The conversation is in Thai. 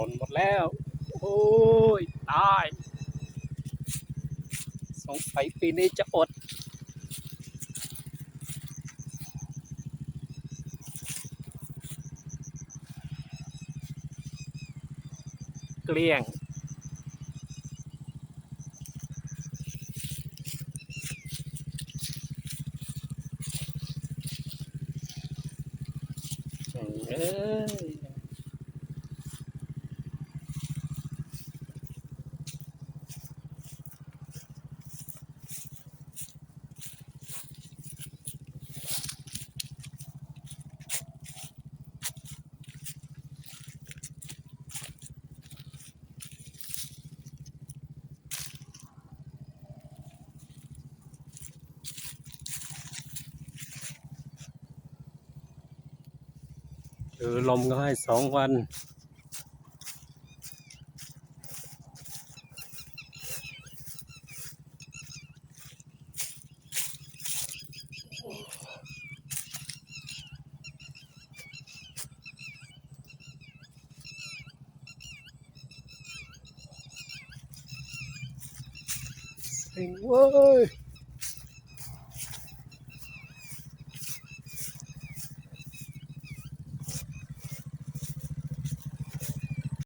ล่นหมดแล้ว โอ้ย ตาย สงสัยปีนี้จะอด เกลี้ยงเอ้ย เจอลมก็ให้สองวันเซ็งเว้ย